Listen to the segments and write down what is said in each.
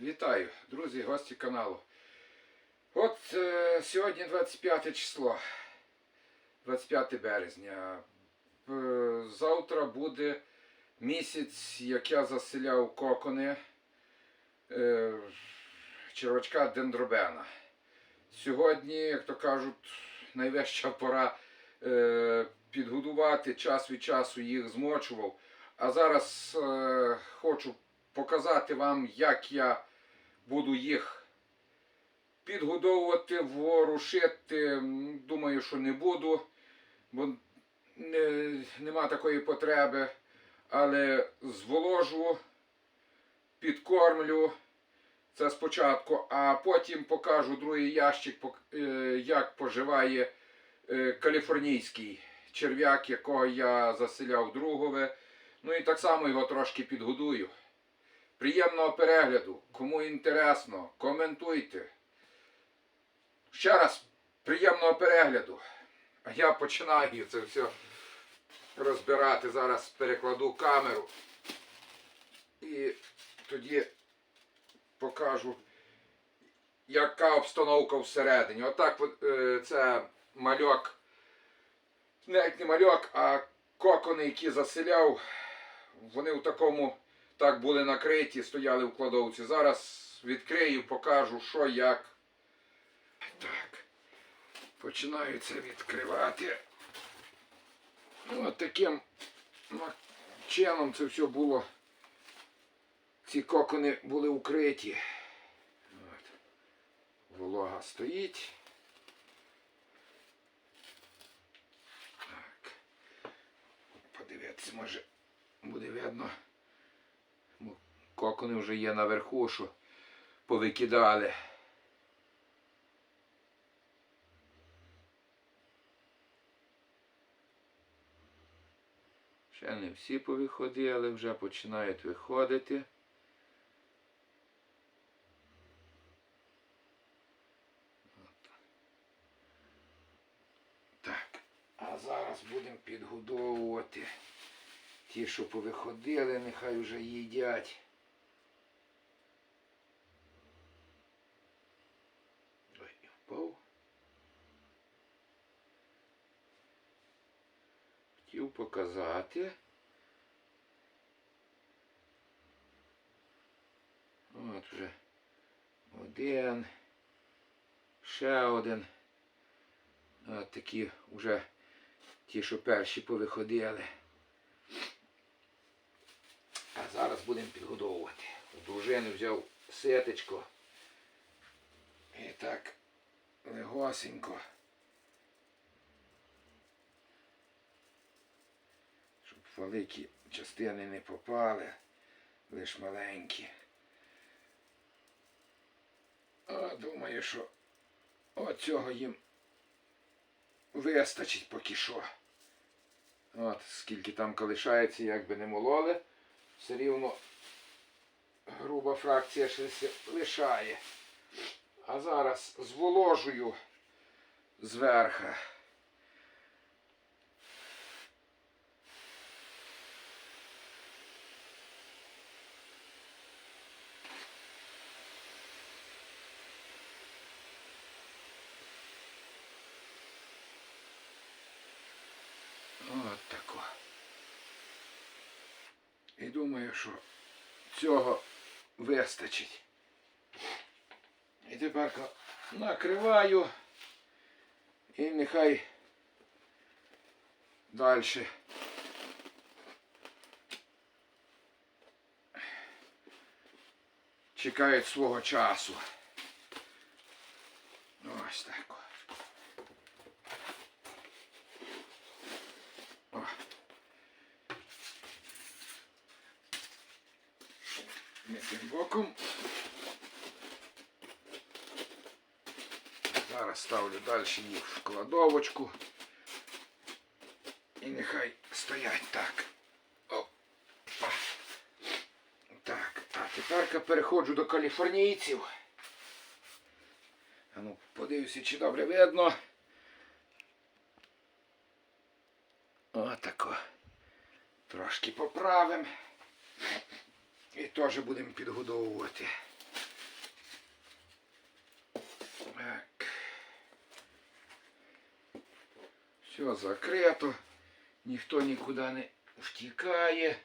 Вітаю, друзі, гості каналу. От е, сьогодні 25 число, 25 березня. Е, завтра буде місяць, як я заселяв кокони е, червачка дендробена. Сьогодні, як то кажуть, найвища пора е, підгодувати, час від часу їх змочував. А зараз е, хочу показати вам, як я буду їх підгодовувати, ворушити. Думаю, що не буду, бо не, нема такої потреби. Але зволожу, підкормлю. Це спочатку, а потім покажу другий ящик, е, як поживає е, каліфорнійський черв'як, якого я заселяв другове. Ну і так само його трошки підгодую. Приємного перегляду. Кому інтересно, коментуйте. Ще раз приємного перегляду. Я починаю це все розбирати. Зараз перекладу камеру. І тоді покажу, яка обстановка всередині. Отак от, е, це мальок. Навіть не мальок, а кокони, які заселяв. Вони в такому так були накриті, стояли в кладовці. Зараз відкрию, покажу, що як. Так. Починаю це відкривати. Ну, От таким ну, чином це все було. Ці кокони були укриті. От. Волога стоїть. Так. Може буде видно. Кокони вже є наверху, що повикидали. Ще не всі повиходили, вже починають виходити. Так, а зараз будемо підгодовувати. Ті, що повиходили, нехай вже їдять. Показати. От вже один. Ще один. От такі вже ті, що перші повиходили. А зараз будемо підгодовувати. У дружини взяв сетечко. І так легосенько. Великі частини не попали, лиш маленькі. А думаю, що оцього їм вистачить поки що. От, скільки там колишається, як би не мололи все рівно груба фракція ще лишає. А зараз зволожую зверха. От тако. І що цього вистачить. І тепер накриваю і нехай далі. Чекають свого часу. Ось так. О. Не тим боком. Зараз ставлю далі їх в кладовочку. І нехай стоять так. Опа. Так, а тепер переходжу до каліфорнійців. А ну, подивлюся, чи добре видно. Отако. Трошки поправимо. І теж будемо підгодовувати. Так. Все закрито. Ніхто нікуди не втікає.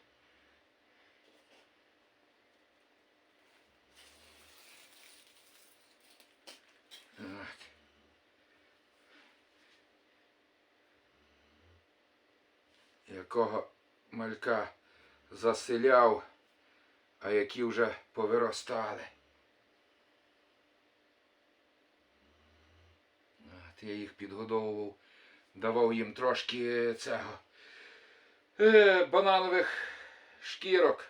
Якого малька заселяв? А які вже повиростали. От, я їх підгодовував, давав їм трошки цього е, бананових шкірок,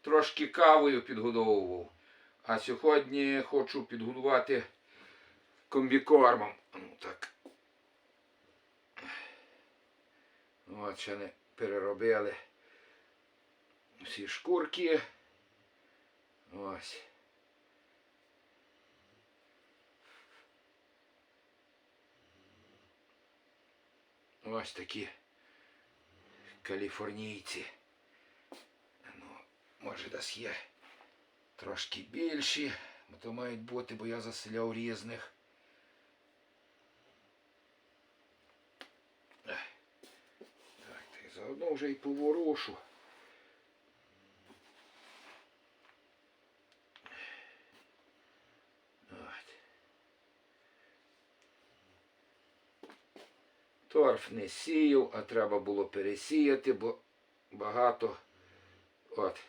трошки кавою підгодовував. А сьогодні хочу підгодувати комбікормом. Ну так. От ще не переробили всі шкурки. Ось. Ось такі каліфорнійці. Ну, може десь є трошки більші, бо то мають бути, бо я заселяв різних. Ех. Так, та й заодно вже й поворушу. Торф не сіяв, а треба було пересіяти, бо багато. От.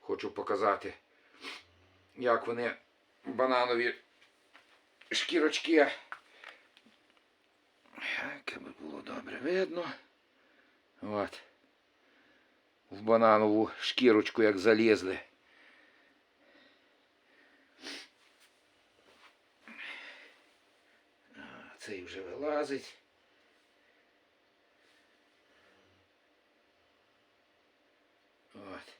Хочу показати, як вони бананові шкірочки. Яке би було добре видно. От. В бананову шкірочку як залізли. Цей вже вилазить. От.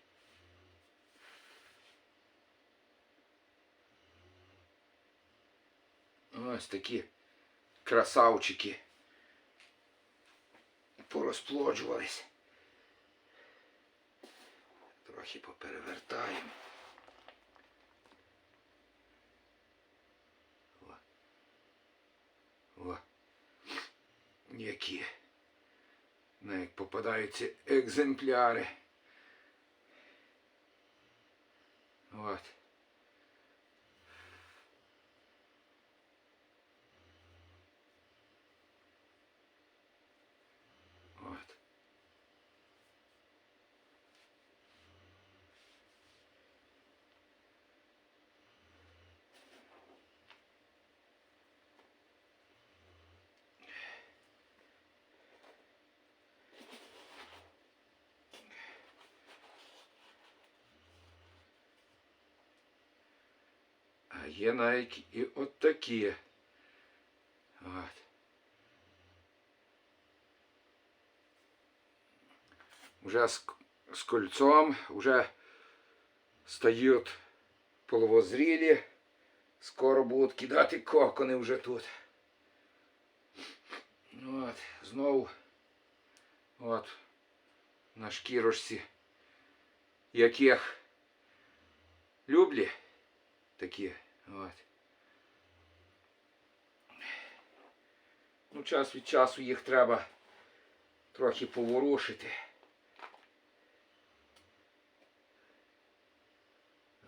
Ось такі красавчики порозплоджувались. Трохи поперевертаємо. О. О. Які. Ну, як попадаються екземпляри. От. От. А є навіть і от такі. От. Уже з, з кольцом, вже стають половозрілі. Скоро будуть кидати кокони вже тут. От, знову от на шкірочці, яких люблі такі. От. Ну, час від часу їх треба трохи поворушити.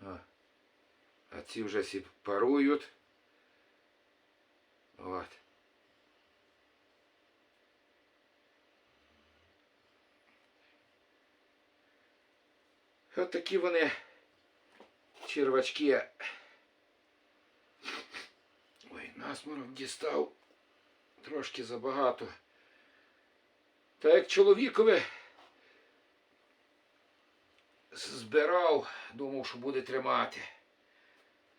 О. А ці вже всі парують. От. От такі вони червачки. Насморок дістав. Трошки забагато. Та як чоловікові збирав, думав, що буде тримати.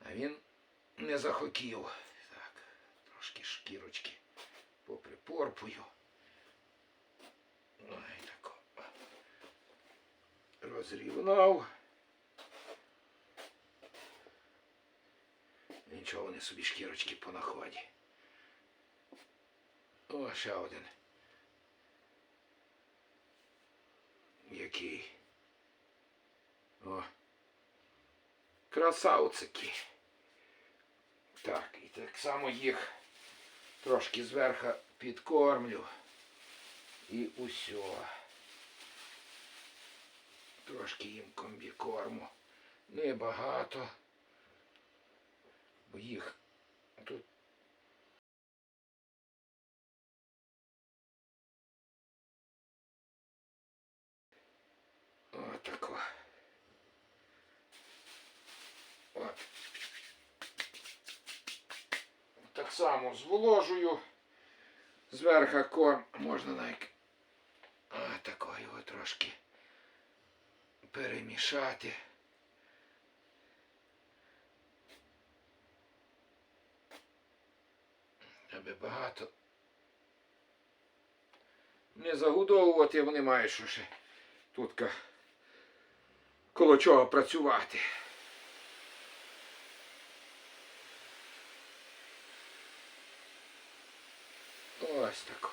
А він не захотів. Так, трошки шкірочки поприпорпую. Ой, тако. Розрівнав. Нічого вони собі шкірочки по наході. О, ще один. Який. О. Красавцики. Так, і так само їх трошки зверху підкормлю. І усьо. Трошки їм комбікорму. Небагато. Бо їх тут. Отако. От. Так само зволожую. Зверха корм можна навіть а, його трошки перемішати. Аби багато не загудовувати, вони мають що ще тут коло чого працювати. Ось тако.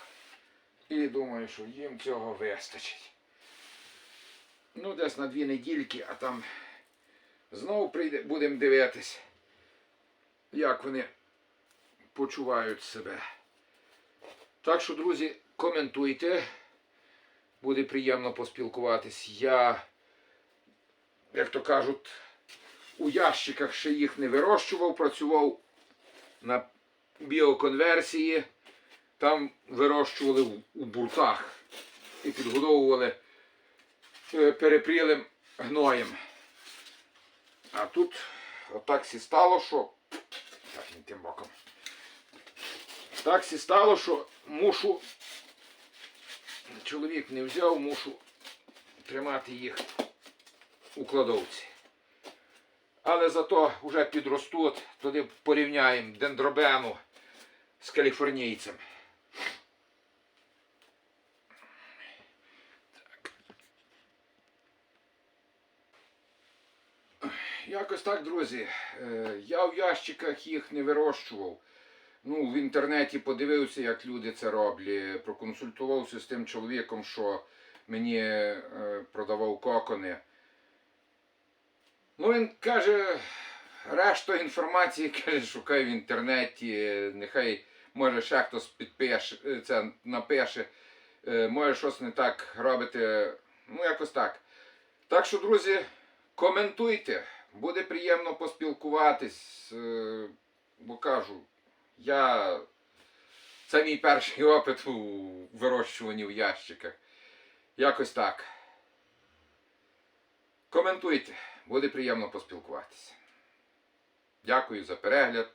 І думаю, що їм цього вистачить. Ну, десь на дві недільки, а там знову прийде, будемо дивитись, як вони почувають себе. Так що, друзі, коментуйте. Буде приємно поспілкуватись. Я, як то кажуть, у ящиках ще їх не вирощував, працював на біоконверсії. Там вирощували у буртах і підгодовували е, перепрілим гноєм. А тут отак сі стало, що. Так, він тим боком. Так сі стало, що мушу. Чоловік не взяв, мушу тримати їх у кладовці. Але зато вже підростуть, туди порівняємо дендробену з каліфорнійцем. Якось так, друзі. Е, Я в ящиках їх не вирощував. Ну, в інтернеті подивився, як люди це роблять. Проконсультувався з тим чоловіком, що мені е, продавав кокони. Ну, він каже, решту інформації каже, шукай в інтернеті, нехай може ще хтось підпише, е, це напише, е, може щось не так робити. Ну, якось так. Так що, друзі, коментуйте. Буде приємно поспілкуватись. е, Бо кажу, я. Це мій перший опит у вирощуванні в ящиках. Якось так. Коментуйте, буде приємно поспілкуватися. Дякую за перегляд.